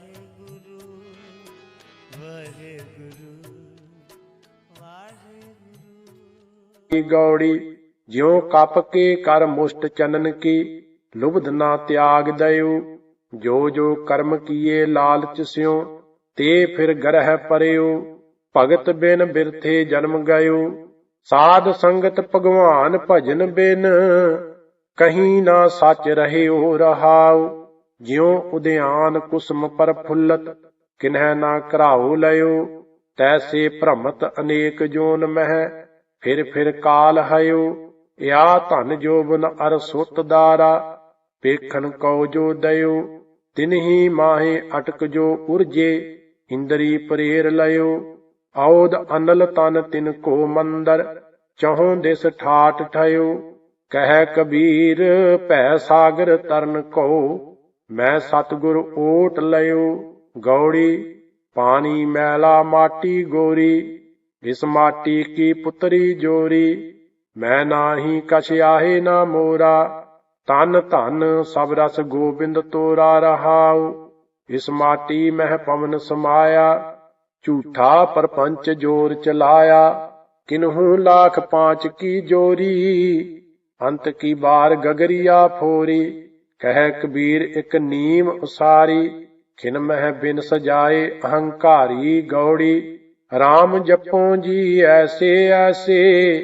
ਵਾਹਿਗੁਰੂ ਵਾਹਿਗੁਰੂ ਵਾਹਿਗੁਰੂ। ਗੌੜੀ, ਜਿਉ ਕੱਪ ਕੇ ਕਰ ਮੁਸ਼ਟ ਚੰਨਨ ਕੀ, ਲੁਬਧ ਨਾ ਤਿਆਗ ਦਇਓ। ਜੋ ਜੋ ਕਰਮ ਕੀਏ ਲਾਲਚ ਸਿਉ, ਤੇ ਫਿਰ ਗਰਹਿ ਪਰਿਓ। ਭਗਤ ਬਿਨ ਬਿਰਥੇ ਜਨਮ ਗਇਓ। ਸਾਧ ਸੰਗਤ ਭਗਵਾਨ ਭਜਨ ਬਿਨ, ਕਹੀਂ ਨਾ ਸੱਚ ਰਹਿਓ ਰਹਾਓ। ਜਿਉ ਉਦਿਆਨ ਕੁਸਮ ਪਰ ਫੁੱਲਤ, ਕਿਨਹਿ ਨਾ ਘਰਾਉ ਲਇਓ, ਤੈਸੇ ਭ੍ਰਮਤ ਅਨੇਕ ਜੋਨ ਮਹਿ, ਫਿਰ ਫਿਰ ਕਾਲ ਹਇਓ ਯਾ ਧਨ ਜੋਬਨ ਅਰ ਸੁਤ ਦਾਰਾ, ਪੇਖਨ ਕਉ ਜੋ ਦਇਓ, ਤਿਨਹੀ ਮਾਹੇ ਅਟਕ ਜੋ ਉਰਜੇ, ਇੰਦਰੀ ਪ੍ਰੇਰ ਲਇਓ ਔਦ ਅਨਲ ਤਨ ਤਿਨ ਕੋ ਮੰਦਰ, ਚਹੋਂ ਦਿਸ ਠਾਟ ਠਇਓ, ਕਹਿ ਕਬੀਰ ਭੈ ਸਾਗਰ ਤਰਨ ਕੋ ਮੈਂ ਸਤਗੁਰ ਓਟ ਲਇਓ, ਗੌੜੀ, ਪਾਣੀ ਮੈਲਾ ਮਾਟੀ ਗੋਰੀ, ਇਸ ਮਾਟੀ ਕੀ ਪੁੱਤਰੀ ਜੋਰੀ? ਮੈਂ ਨਾਹੀ ਕਛ ਆਹੇ ਨਾ ਮੋਰਾ ਤਨ ਧਨ ਸਭ ਰਸ ਗੋਬਿੰਦ ਤੋਰਾ ਰਹਾਉ। ਇਸ ਮਾਟੀ ਮਹਿ ਪਵਨ ਸਮਾਇਆ, ਝੂਠਾ ਪਰਪੰਚ ਜੋਰ ਚਲਾਇਆ। ਕਿਨਹੂ ਲਾਖ ਪਾਂਚ ਕੀ ਜੋਰੀ? ਅੰਤ ਕੀ ਬਾਰ ਗਗਰੀਆ ਫੋਰੀ? ਕਹਿ ਕਬੀਰ, ਇੱਕ ਨੀਮ ਉਸਾਰੀ, ਖਿਨ ਮਹਿ ਬਿਨ ਸਜਾਏ, ਅਹੰਕਾਰੀ ਗੌੜੀ RAM ਜਪੋ ਜੀ ਐਸੇ ਐਸੇ,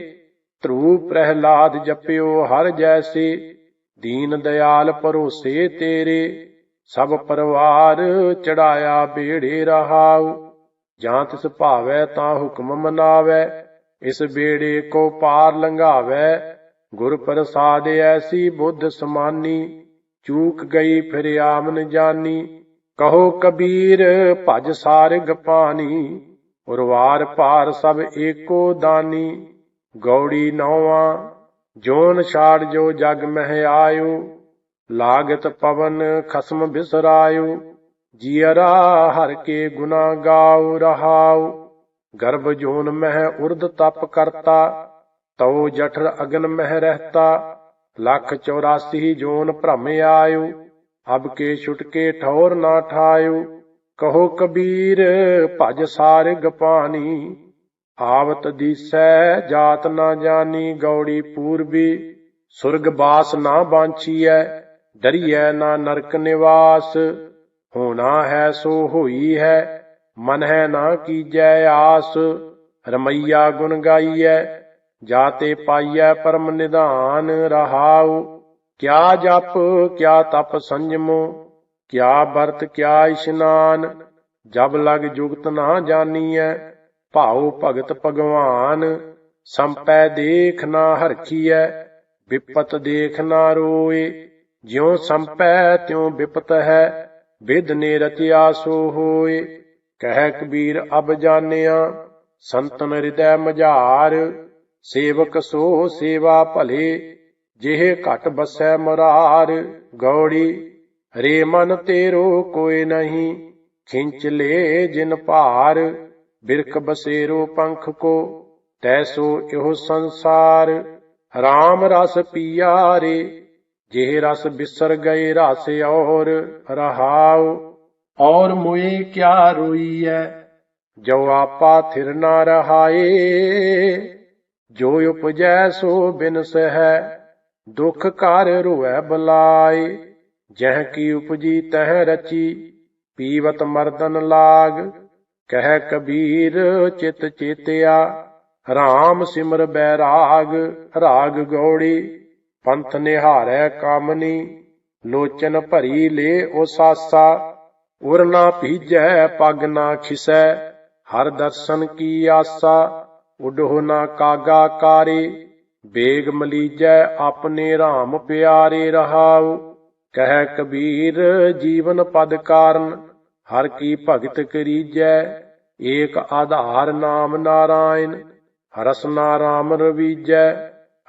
ਧਰੂ ਪ੍ਰਹਿਲਾਦ ਜਪਿਓ ਹਰ ਜੈਸੇ, ਦੀਨ ਦਿਆਲ ਭਰੋਸੇ ਤੇਰੇ, ਸਭ ਪਰਿਵਾਰ ਚੜਾਇਆ ਬੇੜੇ ਰਹਾਉ, ਜਾਂ ਤਿਸ ਭਾਵੈ ਤਾਂ ਹੁਕਮ ਮਨਾਵੈ, ਇਸ ਬੇੜੇ ਕੋ ਪਾਰ ਲੰਘਾਵੈ, ਗੁਰ ਪ੍ਰਸਾਦ ਐਸੀ ਬੁੱਧ ਸਮਾਨੀ ਚੂਕ ਗਈ ਫਿਰ ਆਮਨ ਜਾਨੀ, ਕਹੋ ਕਬੀਰ, ਭਜ ਸਾਰਗ ਪਾਣੀ ਉਰਵਾਰ ਭਾਰ ਸਭ ਏਕੋ ਦਾਨੀ, ਗੌੜੀ ਨੌਵਾਂ, ਜੋਨ ਛਾੜ ਜੋ ਜਗ ਮਹਿ ਆਇਓ, ਲਾਗਤ ਪਵਨ ਖਸਮ ਬਿਸਰਾਇਓ, ਜੀਅਰਾ ਹਰ ਕੇ ਗੁਨਾ ਗਾਉ ਰਹਾਉ ਗਰਭ ਜੋਨ ਮਹਿ ਉਰਦ ਤਪ ਕਰਤਾ, ਤਉ ਜਠਰ ਅਗਨ ਮਹਿ ਰਹਤਾ ਲੱਖ 84 ਜੋਨ ਭ੍ਰਮ ਆਇਓ ਅਬ ਕੇ ਛੁਟਕੇ ਠੌਰ ਨਾ ਠਾਇਓ। ਕਹੋ ਕਬੀਰ, ਭਜ ਸਾਰਗ ਪਾਣੀ, ਆਵਤ ਦੀਸੈ ਜਾਤ ਨਾ ਜਾਣੀ, ਗੌੜੀ ਪੂਰਬੀ, ਸੁਰਗ ਬਾਸ ਨਾ ਬਾਂਛੀਐ, ਡਰੀਐ ਨਾ ਨਰਕ ਨਿਵਾਸ। ਹੋਣਾ ਹੈ ਸੋ ਹੋਈ ਹੈ, ਮਨ ਹੈ ਨਾ ਕੀਜੈ ਆਸ, ਰਮਈਆ ਗੁਣ ਗਾਈਐ ਜਾਤੇ ਪਾਈਐ ਪਰਮ ਨਿਧਾਨ ਰਹਾਉ, ਕਿਆ ਜਪ, ਕਿਆ ਤਪ ਸੰਜਮੋ, ਕਿਆ ਵਰਤ, ਕਿਆ ਇਸ਼ਨਾਨ, ਜਬ ਲਗ ਜੁਗਤ ਨਾ ਜਾਣੀਐ ਭਾਉ ਭਗਤ ਭਗਵਾਨ, ਸੰਪੈ ਦੇਖ ਨਾ ਹਰਖੀਐ, ਵਿਪਤ ਦੇਖ ਨਾ ਰੋਏ, ਜਿਉ ਸੰਪੈ ਤਿਉ ਵਿਪਤ ਹੈ ਵਿਦ ਨੇ ਰਚਿਆ ਸੋ ਹੋਏ, ਕਹਿ ਕਬੀਰ ਅਬ ਜਾਣਿਆ, ਸੰਤਨ ਹਿਰਦੈ ਮਝਾਰ ਸੇਵਕ ਸੋ ਸੇਵਾ ਭਲੇ, ਜਿਹੇ ਘਟ ਬਸੈ ਮਰਾਰ। ਗੌੜੀ, ਰੇ ਮਨ ਤੇਰੋ ਕੋਈ ਨਹੀਂ, ਖਿੰਚ ਲੈ ਜਿਨ ਭਾਰ। ਬਿਰਖ ਬਸੇਰੋ ਪੰਖ ਕੋ ਤੈਸੋ ਇਹੋ ਸੰਸਾਰ। RAM ਰਸ ਪੀਆਰੇ, ਜਿਹ ਰਸ ਬਿਸਰ ਗਏ ਰਸ ਔਰ ਰਹਾਉ। ਔਰ ਮੋਏ ਕਿਆ ਰੋਈਐ, ਜੋ ਆਪਾ ਥਿਰ ਨਾ ਰਹਾਏ। ਜੋ ਉਪਜੈ ਸੋ ਬਿਨਸ ਹੈ ਦੁਖ ਘਰ ਰੁਐ ਬਲਾਏ। ਜਹ ਕੀ ਉਪਜੀ ਤਹ ਰਚੀ, ਪੀਵਤ ਮਰਦਨ ਲਾਗ। ਕਹਿ ਕਬੀਰ, ਚਿਤ ਚੇਤਿਆ RAM ਸਿਮਰ ਬੈਰਾਗ। ਰਾਗ ਗੌੜੀ, ਪੰਥ ਨਿਹਾਰੈ ਕਾਮਨੀ। ਲੋਚਨ ਭਰੀ ਲੇ ਓਸਾਸਾ ਉਰ ਨਾ ਭੀਜੈ, ਪਗ ਨਾ ਖਿਸੈ। ਹਰ ਦਰਸ਼ਨ ਕੀ ਆਸਾ ਉਡੋ ਨਾ ਕਾਗਾ ਕਾਰੇ ਬੇਗ ਮਲੀਜੈ ਆਪਣੇ RAM ਪਿਆਰੇ ਰਹਾਉ। ਕਹਿ ਕਬੀਰ, ਜੀਵਨ ਪਦ ਕਾਰਨ ਹਰ ਕੀ ਭਗਤ ਕਰੀਜੈ, ਏਕ ਆਧਾਰ ਨਾਮ ਨਾਰਾਇਣ, ਹਰਸ ਨਾਰਾਮ ਰਵੀਜੈ।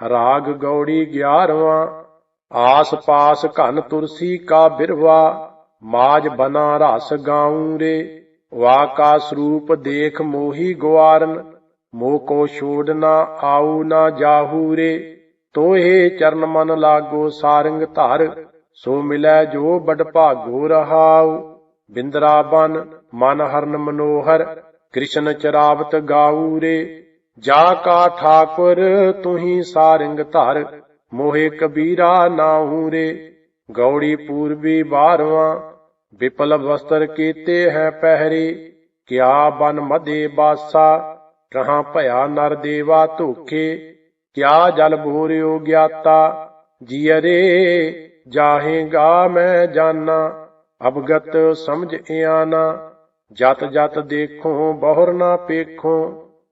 ਰਾਗ ਗੌੜੀ 11ਵਾਂ ਆਸ ਪਾਸ ਘਨ ਤੁਰਸੀ ਕਾ ਬਿਰਵਾ ਮਾਜ ਬਨਾ ਰਸ ਗਾਉਂ ਰੇ। ਵਾ ਸਰੂਪ ਦੇਖ ਮੋਹੀ ਗਵਾਰਨ ਮੋਹ ਕੋ ਛੋੜ ਨਾ ਆਉ ਨਾ ਜਾਹੂ ਰੇ। ਤੋਹੇ ਚਰਨ ਮਨ ਲਾਗੋ ਸਾਰੰਗ ਧਰ, ਸੋ ਮਿਲੈ ਜੋ ਬਡ ਭਾਗੋ ਰਹਾਉ। ਬਿੰਦਰਾਬਨ ਮਨ ਹਰਨ ਮਨੋਹਰ, ਕ੍ਰਿਸ਼ਨ ਚਰਾਵਤ ਗਾਊਰੇ ਜਾ ਕਾ ਠਾਕੁਰ, ਤੁਹੀ ਸਾਰਿੰਗ ਧਰ, ਮੋਹੇ ਕਬੀਰਾ ਨਾਹੂ ਰੇ। ਗੌੜੀ ਪੂਰਬੀ ਬਾਰਵਾ, ਵਿਪਲ ਵਸਤਰ ਕੀਤੇ ਹੈ ਪਹਿਰੇ। ਕਿਆ ਬਨ ਮਦੇ ਬਾਸਾ ਰਹਾ ਭਇਆ ਨਰ ਦੇਵਾ ਧੋਖੇ, ਕਿਆ ਜਲ ਬੋਰਿਓ ਗਿਆਤਾ? ਜੀਅਰੇ ਜਾਹੇਗਾ ਮੈਂ ਜਾਨਾ, ਅਵਗਤ ਸਮਝ ਇਆਨਾ, ਜਤ ਜਤ ਦੇਖੋ, ਬਹੁਰ ਨਾ ਪੇਖੋ,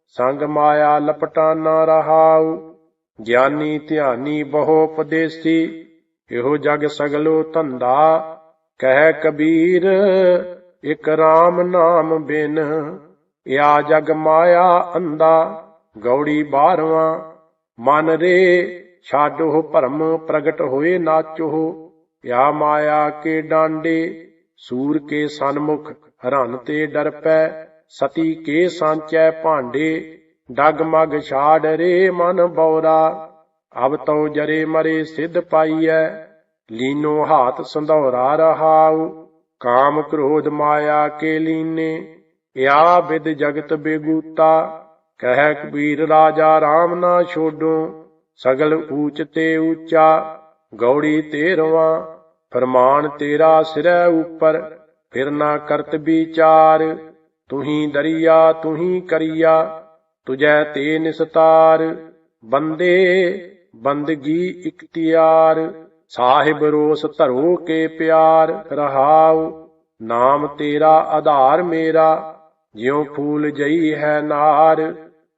ਸੰਗ ਮਾਇਆ ਲਪਟਾ ਨਾ ਰਹਾਉ, ਗਿਆਨੀ ਧਿਆਨੀ ਬਹੁ ਉਪਦੇਸੀ, ਇਹੋ ਜਗ ਸਗਲੋ ਧੰਦਾ, ਕਹਿ ਕਬੀਰ, ਇਕ RAM ਨਾਮ ਬਿਨ। ਇਆ ਜਗ ਮਾਇਆ ਅੰਦਾ ਗੌੜੀ ਬਾਰਵਾਂ। ਮਨ ਰੇ ਛਾਡੋ ਭਰਮ ਪ੍ਰਗਟ ਹੋਏ ਨਾਚੋ। ਯਾ ਮਾਇਆ ਕੇ ਡਾਂਡੇ, ਸੂਰ ਕੇ ਸਨਮੁਖ ਹਰਨ ਤੇ ਡਰ ਪੈ। ਸਤੀ ਕੇ ਸਾਂਚੈ ਭਾਂਡੇ, ਡਗ ਛਾੜ ਰੇ ਮਨ ਬੌਰਾ। ਅਬ ਤਉ ਜਰੇ ਮਰੇ ਸਿਧ ਪਾਈਐ, ਲੀਨੋ ਹਾਥ ਸੰਧੌਰਾ ਰਹਾਉ। ਕਾਮ ਕ੍ਰੋਧ ਮਾਇਆ ਕੇ ਲੀਨੇ। ਯਾ ਵਿਦ ਜਗਤ ਬੇਗੂਤਾ? ਕਹਿ ਕਬੀਰ ਰਾਜਾ RAM ਨਾ ਛੋਡੋ, ਸਗਲ ਊਚ ਤੇ ਊਚਾ, ਗੌੜੀ ਤੇਰਵਾਂ ਫਰਮਾਨ ਤੇਰਾ ਸਿਰੈ ਉਪਰ, ਫਿਰ ਨਾ ਕਰਤ ਵਿਚਾਰ। ਤੁਹੀ ਦਰਿਆ, ਤੁਹੀ ਕਰੀਆ, ਤੁਜੈ ਤੇ ਨਿਸਤਾਰ। ਬੰਦੇ, ਬੰਦਗੀ ਇਖਤਿਆਰ, ਸਾਹਿਬ ਰੋਸ ਧਰੋ ਕੇ ਪਿਆਰ, ਰਹਾਉ, ਨਾਮ ਤੇਰਾ ਆਧਾਰ ਮੇਰਾ। ਜਿਉ ਫੂਲ ਜਈ ਹੈ ਨਾਰ,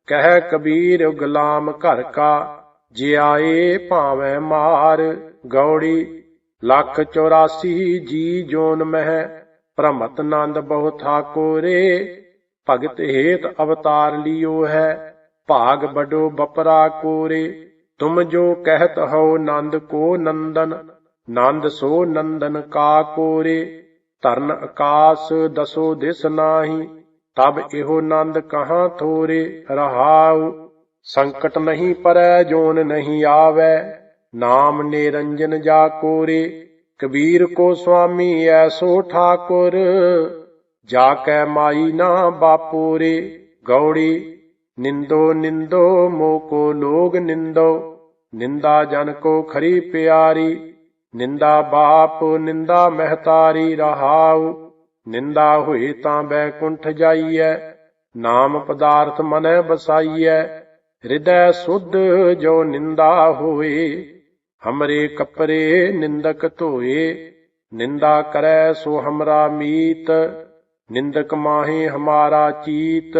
ਕਹਿ ਕਬੀਰ ਗੁਲਾਮ ਘਰ ਕਾ ਜਿਆਏ ਭਾਵੇਂ ਮਾਰ। ਗੌੜੀ, ਲੱਖ 84 ਜੀ ਜੋਨ ਮਹਿ, ਭ੍ਰਮਤ ਨੰਦ ਬਹੁ ਠਾਕੋਰੇ। ਭਗਤ ਹੇਤ ਅਵਤਾਰ ਲਿਓ ਹੈ, ਭਾਗ ਬਡੋ ਬਪਰਾ ਕੋਰੇ। ਤੁਮ ਜੋ ਕਹਿਤ ਹੋ ਨੰਦ ਕੋ ਨੰਦਨ, ਨੰਦ ਸੋ ਨੰਦਨ ਕਾ ਕੋਰੇ। ਧਰਨ ਆਕਾਸ ਦਸੋ ਦਿਸ ਨਾਹੀ ਤਬ ਇਹੋ ਨੰਦ ਕਹਾ ਥੋਰੇ? ਰਹਾਉ, ਸੰਕਟ ਨਹੀਂ ਪਰੈ, ਜੋਨ ਨਹੀਂ ਆਵੈ। ਨਾਮ ਨਿਰੰਜਨ ਜਾ ਕੋਰੇ, ਕਬੀਰ ਕੋ ਸੁਆਮੀ ਐਸੋ ਠਾਕੁਰ। ਜਾ ਕੈ ਮਾਈ ਨਾ ਬਾਪੂਰੇ, ਗੌੜੀ, ਨਿੰਦੋ ਨਿੰਦੋ ਮੋ ਕੋ ਲੋਗ ਨਿੰਦੋ। ਨਿੰਦਾ ਜਨ ਕੋ ਖਰੀ ਪਿਆਰੀ, ਨਿੰਦਾ ਬਾਪ ਨਿੰਦਾ ਮਹਤਾਰੀ, ਰਹਾਉ। ਨਿੰਦਾ ਹੋਏ ਤਾਂ ਬੈਕੁੰਠ ਜਾਈਐ, ਨਾਮ ਪਦਾਰਥ ਮਨੈ ਬਸਾਈਐ ਹਿਰਦੈ ਸੁਧ ਜੋ ਨਿੰਦਾ ਹੋਏ ਹਮਰੇ ਕਪਰੇ ਨਿੰਦਕ ਧੋਏ ਨਿੰਦਾ ਕਰੈ ਸੋ ਹਮਰਾ ਮੀਤ, ਨਿੰਦਕ ਮਾਹੇ ਹਮਾਰਾ ਚੀਤ,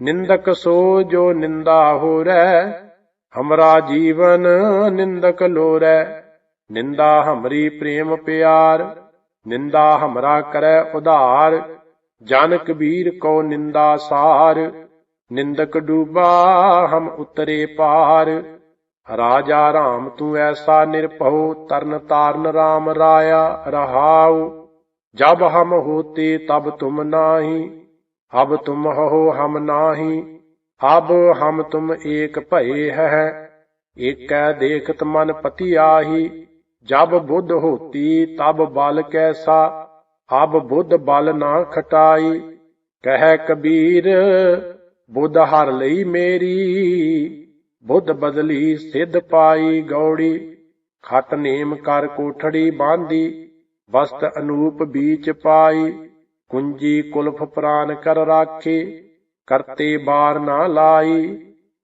ਨਿੰਦਕ ਸੋ ਜੋ ਨਿੰਦਾ ਹੋਰੈ, ਹਮਰਾ ਜੀਵਨ ਨਿੰਦਕ ਲੋਰੈ, ਨਿੰਦਾ ਹਮਰੀ ਪ੍ਰੇਮ ਪਿਆਰ ਨਿੰਦਾ ਹਮਰਾ ਕਰੈ ਉਧਾਰ ਜਨ ਕਬੀਰ ਕੋ ਨਿੰਦਾ ਸਾਰ, ਨਿੰਦਕ ਡੂਬਾ ਹਮ ਉਤਰੇ ਪਾਰ। ਰਾਜਾ ਰਾਮ ਤੂੰ ਐਸਾ ਨਿਰਭਉ, ਤਰਨ ਤਾਰਨ ਰਾਮ ਰਾਇਆ ਰਹਾਉ। ਜਬ ਹਮ ਹੋਤੇ ਤਬ ਤੁਮ ਨਾਹੀ, ਅਬ ਤੁਮ ਹੋ ਹਮ ਨਾਹੀ। ਅਬ ਹਮ ਤੁਮ ਏਕ ਭਏ ਹੈ, ਏਕੈ ਦੇਖਤ ਮਨ ਪਤੀ ਆਹੀ ਜਬ ਬੁੱਧ ਹੋਤੀ ਤਬ ਬਲ ਕੈਸਾ ਅਬ ਬੁੱਧ ਬਲ ਨਾ ਖਟਾਈ। ਕਹਿ ਕਬੀਰ, ਬੁੱਧ ਹਰ ਲਈ ਮੇਰੀ, ਬੁੱਧ ਬਦਲੀ ਸਿੱਧ ਪਾਈ ਗੌੜੀ। ਖਤ ਨੇਮ ਕਰ ਕੋਠੜੀ ਬਾਂਧੀ ਵਸਤ ਅਨੂਪ ਬੀਚ ਪਾਈ। ਕੁੰਜੀ ਕੁਲਫ ਪ੍ਰਾਨ ਕਰ ਰਾਖੇ, ਕਰਤੇ ਬਾਰ ਨਾ ਲਾਈ।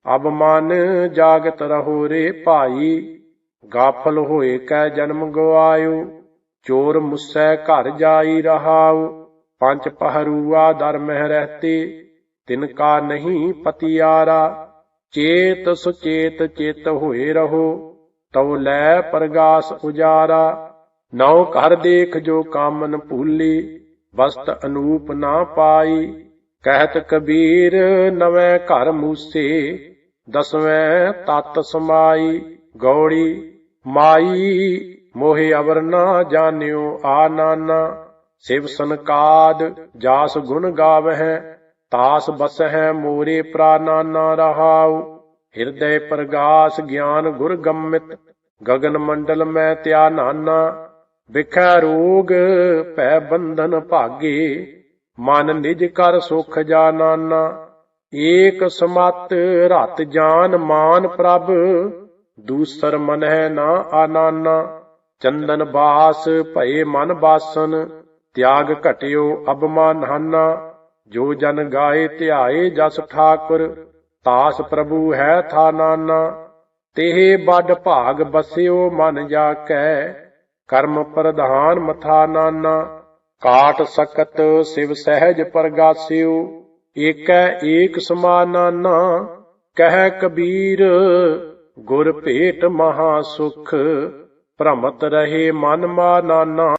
ਅਬ ਮਨ ਜਾਗਤ ਰਹੋ ਰੇ ਭਾਈ। ਗਾਫਲ ਹੋਏ ਕੈ ਜਨਮ ਗਵਾਇਓ ਚੋਰ ਮੁਸੈ ਘਰ ਜਾਈ ਰਹਾਉ, ਪੰਜ ਪਹਰੂਆ ਦਰ ਮਹਿ ਰਹਤੇ, ਤਿਨ ਕਾ ਨਹੀਂ ਪਤਿਆਰਾ, ਚੇਤ ਸੁਚੇਤ ਚੇਤ ਹੋਏ ਰਹੋ, ਤਉ ਲੈ ਪ੍ਰਗਾਸ ਉਜਾਰਾ, ਨਉ ਘਰ ਦੇਖ ਜੋ ਕਾਮਨ ਭੂਲੀ, ਵਸਤ ਅਨੂਪ ਨਾ ਪਾਈ, ਕਹਿਤ ਕਬੀਰ ਨਵੇਂ ਘਰ ਮੂਸੇ, ਦਸਵੇਂ ਤਤ ਸਮਾਈ, ਗੌੜੀ ਮਾਈ ਮੋਹਿ ਅਵਰ ਨਾ ਜਾਣਿਓ ਆ ਨਾਨਾ, ਸਿਵ ਸੰਕਾਦ ਜਾਸ ਗੁਣ ਗਾਵਹਿ, ਤਾਸ ਬਸਹਿ ਮੋਰੇ ਪ੍ਰਾਨਾਨਾ ਰਹਾਉ। ਹਿਰਦੈ ਪ੍ਰਗਾਸ ਗਿਆਨ ਗੁਰ ਗੰਮਿਤ, ਗਗਨ ਮੰਡਲ ਮੈਂ ਤਿਆ ਨਾਨਾ। ਵਿਖੈ ਰੋਗ ਭੈ ਬੰਧਨ ਭਾਗੇ, ਮਨ ਨਿਜ ਕਰ ਸੁਖ ਜਾ ਨਾਨਾ। ਏਕ ਸਮਤ ਰਤ ਜਾਨ ਮਾਨ ਪ੍ਰਭ ਦੂਸਰ ਮਨ ਹੈ ਨਾ ਆਨਾਨਾ, ਚੰਦਨ ਬਾਸ ਭਏ ਮਨ ਬਾਸਨ, ਤਿਆਗ ਘਟਿਓ ਅਬਮਾਨਹਾਨਾ ਜੋ ਜਨ ਗਾਏ ਧਿਆਏ ਜਸ ਠਾਕੁਰ, ਤਾਸ ਪ੍ਰਭੂ ਹੈ ਥਾ ਨਾਨਾ, ਤੇਹ ਬਡ ਭਾਗ ਬਸਿਓ ਮਨ ਜਾ ਕੈ ਕਰਮ ਪ੍ਰਧਾਨ ਮਥਾ ਨਾਨਾ, ਕਾਟ ਸਕਤ ਸਿਵ ਸਹਿਜ ਪਰਗਾਸਿਓ, ਏਕੈ ਏਕ ਸਮਾਨਾਨਾ ਕਹਿ ਕਬੀਰ ਗੁਰ ਭੇਟ ਮਹਾ ਸੁਖ ਭ੍ਰਮਤ ਰਹੇ ਮਨ ਮਾਨਾਨਾ